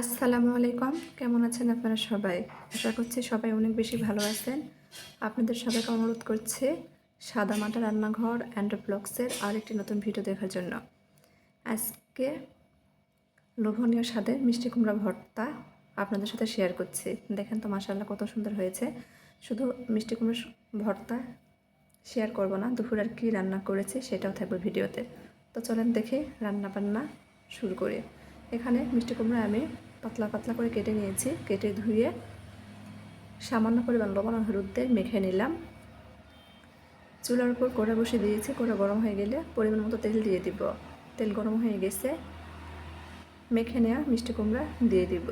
আসসালামু আলাইকুম। কেমন আছেন আপনারা সবাই? আশা করছি সবাই অনেক বেশি ভালো আছেন। আপনাদের সবাইকে অনুরোধ করছি সাদা মাটা রান্নাঘর অ্যান্ড ব্লগসের আরেকটি নতুন ভিডিও দেখার জন্য। আজকে লোভনীয় স্বাদের মিষ্টি কুমড়া ভর্তা আপনাদের সাথে শেয়ার করছি। দেখেন তো মাসাল্লাহ কত সুন্দর হয়েছে। শুধু মিষ্টি কুমড়া ভর্তা শেয়ার করব না, দুপুর আর কী রান্না করেছি সেটাও থাকবে ভিডিওতে তো। চলেন দেখে রান্না বান্না শুরু করি। এখানে মিষ্টি কুমড়া আমি পাতলা পাতলা করে কেটে নিয়েছি। কেটে ধুয়ে সামান্য পরিমাণ লবণ হলুদ দিয়ে মেখে নিলাম। চুলার উপর কড়া বসে দিয়েছি। কড়া গরম হয়ে গেলে পরিমাণ মতো তেল দিয়ে দিব। তেল গরম হয়ে গেছে। মেখে নেওয়া মিষ্টি কুমড়া দিয়ে দিব।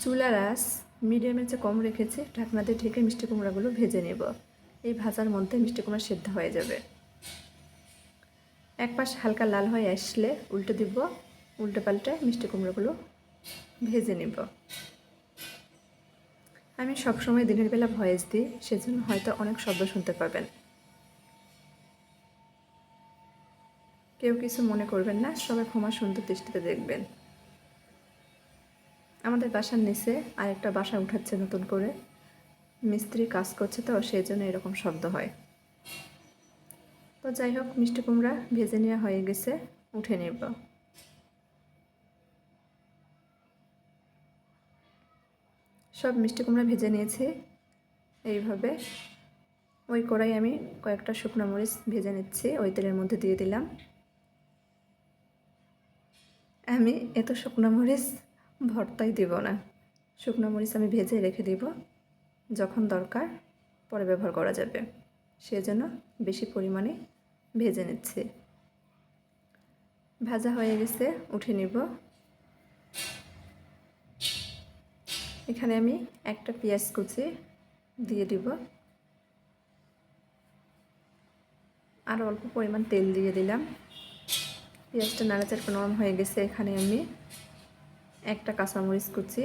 চুলার আস মিডিয়ামের চেয়ে কম রেখেছি, ঢাকনা দিয়ে ঢেকে মিষ্টি কুমড়াগুলো ভেজে নেব। এই ভাজার মধ্যে মিষ্টি কুমড়া সেদ্ধ হয়ে যাবে। এক পাশ হালকা লাল হয়ে আসলে উল্টে দিব, উল্টে পাল্টে মিষ্টি কুমড়োগুলো ভেজে নেব। আমি সবসময় দিনের বেলা ভয়েস দিই, সেজন্য হয়তো অনেক শব্দ শুনতে পাবেন। কেউ কিছু মনে করবেন না, সবাই ক্ষমা সুন্দর দৃষ্টিতে দেখবেন। আমাদের বাসার নিচে আরেকটা বাসা উঠাচ্ছে নতুন করে। মিস্ত্রি কাজ করছে তো সেই জন্য এরকম শব্দ হয়। তো যাই হোক, মিষ্টি কুমড়া ভেজে নেওয়া হয়ে গেছে, উঠে নেব। সব মিষ্টি কুমড়া ভেজে নিয়েছি, এইভাবে। ওই কড়াই আমি কয়েকটা শুকনো মরিচ ভেজে নিচ্ছি, ওই তেলের মধ্যে দিয়ে দিলাম। আমি এত শুকনো মরিচ ভর্তাই দিব না। শুকনো মরিচ আমি ভেজে রেখে দিব, যখন দরকার পরে ব্যবহার করা যাবে। সেজন্য বেশি পরিমাণে ভেজে নিচ্ছি। ভাজা হয়ে গেছে, উঠে নিব। এখানে আমি একটা পেঁয়াজ কুচি দিয়ে দিব। আর অল্প পরিমাণ তেল দিয়ে দিলাম। পেঁয়াজটা নাড়াচাড়া নরম হয়ে গেছে। এখানে আমি একটা কাঁচামরিচ কুচি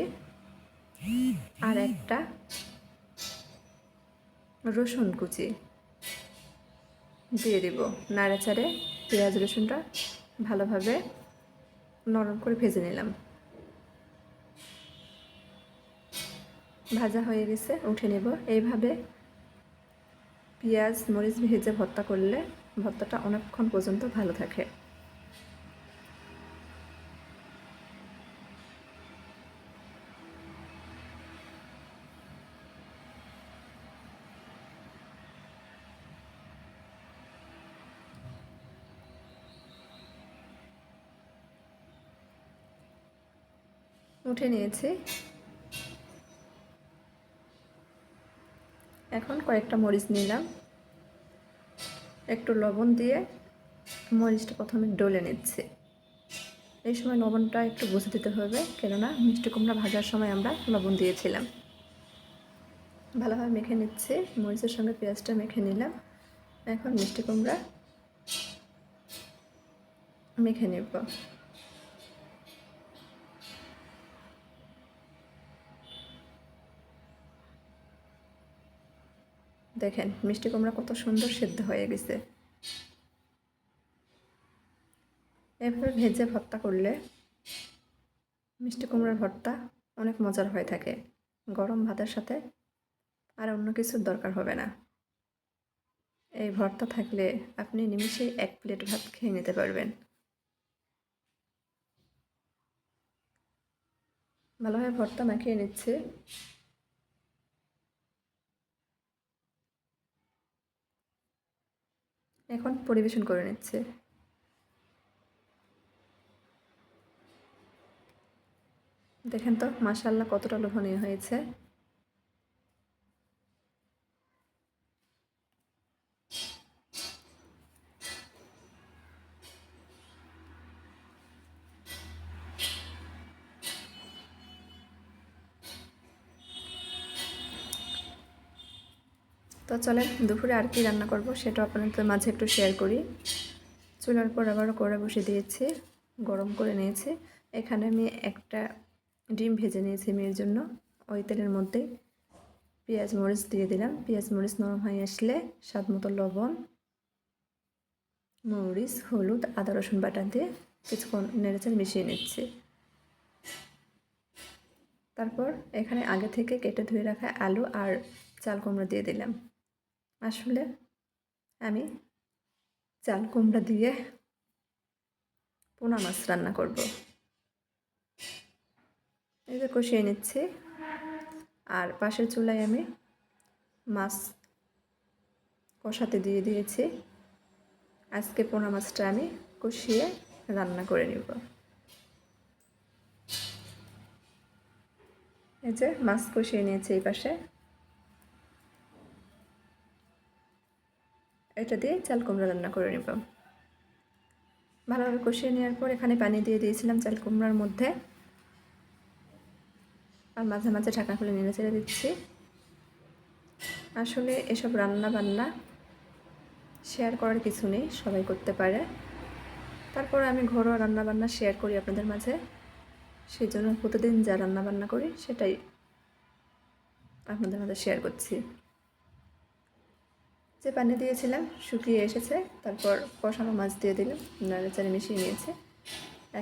আর একটা রসুন কুচি। দিয়ে দিব। নাড়াচাড়ে পেঁয়াজ রসুনটা ভালোভাবে নরম করে ভেজে নিলাম। ভাজা হয়ে গেছে, উঠে নেব। এইভাবে পেঁয়াজ, মরিচ ভেজে ভর্তা করলে ভর্তাটা অনেকক্ষণ পর্যন্ত ভালো থাকে। উঠে নিয়েছি। এখন কয়েকটা মরিচ নিলাম। একটু লবণ দিয়ে মরিচটা প্রথমে ডলে নিচ্ছে। এই সময় লবণটা একটু বুঝে দিতে হবে, কেননা মিষ্টি কুমড়া ভাজার সময় আমরা লবণ দিয়েছিলাম। ভালোভাবে মেখে নিচ্ছে, মরিচের সঙ্গে পেঁয়াজটা মেখে নিলাম। এখন মিষ্টি কুমড়া মেখে নেব। দেখেন, মিষ্টি কুমড়া কত সুন্দর সেদ্ধ হয়ে গেছে। এভাবে ভেজে ভর্তা করলে মিষ্টি কুমড়ার ভর্তা অনেক মজার হয়ে থাকে। গরম ভাতের সাথে আর অন্য কিছুর দরকার হবে না। এই ভর্তা থাকলে আপনি নিমিষেই এক প্লেট ভাত খেয়ে নিতে পারবেন। ভালোভাবে ভর্তা মাখিয়ে নিচ্ছে। এখন পরিবেশন করে নিচ্ছে। দেখেন তো মাসাল্লাহ কতটা লোভনীয় হয়েছে। তো চলেন, দুপুরে আর কি রান্না করব সেটা আপনাদের মাঝে একটু শেয়ার করি। চুলার পর আবারও করে বসে দিয়েছি, গরম করে নিয়েছি। এখানে আমি একটা ডিম ভেজে নিয়েছি মেয়ের জন্য, ওই তেলের মধ্যেই পেঁয়াজ, মরিচ দিয়ে দিলাম। পেঁয়াজ, মরিচ নরম হয়ে আসলে স্বাদ মতো লবণ, মরিচ, হলুদ, আদা, রসুন বাটা দিয়ে কিছুক্ষণ নেড়েচেড়ে মিশিয়ে নিচ্ছি। তারপর এখানে আগে থেকে কেটে ধুয়ে রাখা আলু আর চাল কুমড়ো দিয়ে দিলাম। আসলে আমি চাল, কুমড়া দিয়ে পোনা মাছ রান্না করব। এই যে কষিয়ে নিচ্ছি। আর পাশের চুলায় আমি মাছ কষাতে দিয়ে দিয়েছি। আজকে পোনা মাছটা আমি কষিয়ে রান্না করে নিব। এই যে মাছ কষিয়ে নিয়েছি এই পাশে। এটা দিয়ে চাল কুমড়া রান্না করে নেব। ভালোভাবে কষিয়ে নেওয়ার পর এখানে পানি দিয়ে দিয়েছিলাম চাল কুমড়ার মধ্যে। আর মাঝে মাঝে ঢাকা খুলে নেড়ে ছেড়ে দিচ্ছি। আসলে এসব রান্না বান্না শেয়ার করার কিছু নেই, সবাই করতে পারে। তারপর আমি ঘরোয়া রান্না বান্না শেয়ার করি আপনাদের মাঝে। সেই জন্য প্রতিদিন যা রান্না বান্না করি সেটাই আপনাদের মাঝে শেয়ার করছি। যে পানি দিয়েছিলাম, শুকিয়ে এসেছে, তারপর কষানো মাছ দিয়ে দিলাম নাড়ে চাড়ে মিশিয়ে নিয়েছে।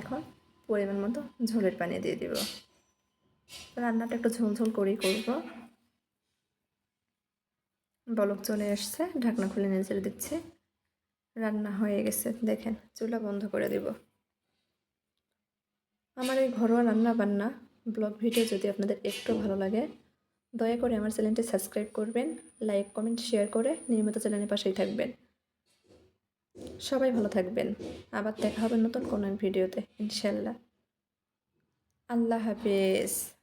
এখন পরিমাণ মতো ঝোলের পানি দিয়ে দিব। রান্নাটা একটু ঝোল ঝোল করেই করব। বলক চলে আসছে ঢাকনা খুলে নিয়ে ছেড়ে দিচ্ছি। রান্না হয়ে গেছে, দেখেন, চুলা বন্ধ করে দেব। আমার এই ঘরোয়া রান্না বান্না ব্লগ ভিডিও যদি আপনাদের একটু ভালো লাগে দয়া করে আমার চ্যানেলটি সাবস্ক্রাইব করবেন, লাইক, কমেন্ট, শেয়ার করে নিয়মিত চ্যানেলের পাশেই থাকবেন। সবাই ভালো থাকবেন। আবার দেখা হবে নতুন কোনো ভিডিওতে, ইনশাল্লাহ। আল্লাহ হাফেজ।